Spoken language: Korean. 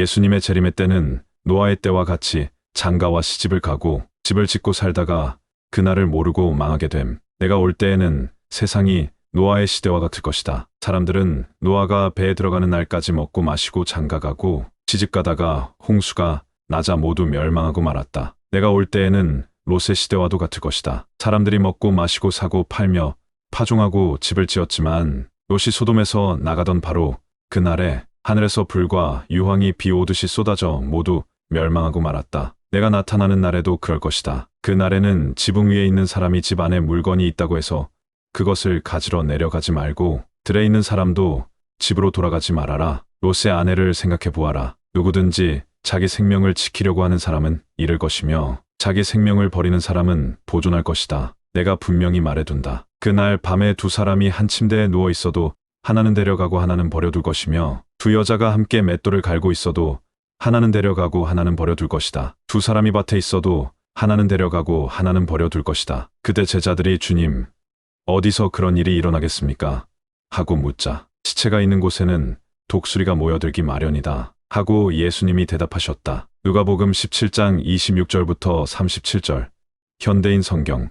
예수님의 재림의 때는 노아의 때와 같이 장가와 시집을 가고 집을 짓고 살다가 그날을 모르고 망하게 됨. 내가 올 때에는 세상이 노아의 시대와 같을 것이다. 사람들은 노아가 배에 들어가는 날까지 먹고 마시고 장가가고 시집 가다가 홍수가 나자 모두 멸망하고 말았다. 내가 올 때에는 롯의 시대와도 같을 것이다. 사람들이 먹고 마시고 사고 팔며 파종하고 집을 지었지만 롯이 소돔에서 나가던 바로 그날에 하늘에서 불과 유황이 비 오듯이 쏟아져 모두 멸망하고 말았다. 내가 나타나는 날에도 그럴 것이다. 그 날에는 지붕 위에 있는 사람이 집 안에 물건이 있다고 해서 그것을 가지러 내려가지 말고 들에 있는 사람도 집으로 돌아가지 말아라. 롯의 아내를 생각해 보아라. 누구든지 자기 생명을 지키려고 하는 사람은 잃을 것이며 자기 생명을 버리는 사람은 보존할 것이다. 내가 분명히 말해둔다. 그날 밤에 두 사람이 한 침대에 누워 있어도 하나는 데려가고 하나는 버려둘 것이며 두 여자가 함께 맷돌을 갈고 있어도 하나는 데려가고 하나는 버려둘 것이다. 두 사람이 밭에 있어도 하나는 데려가고 하나는 버려둘 것이다. 그때 제자들이 주님, 어디서 그런 일이 일어나겠습니까? 하고 묻자 시체가 있는 곳에는 독수리가 모여들기 마련이다. 하고 예수님이 대답하셨다. 누가복음 17장 26절부터 37절 현대인 성경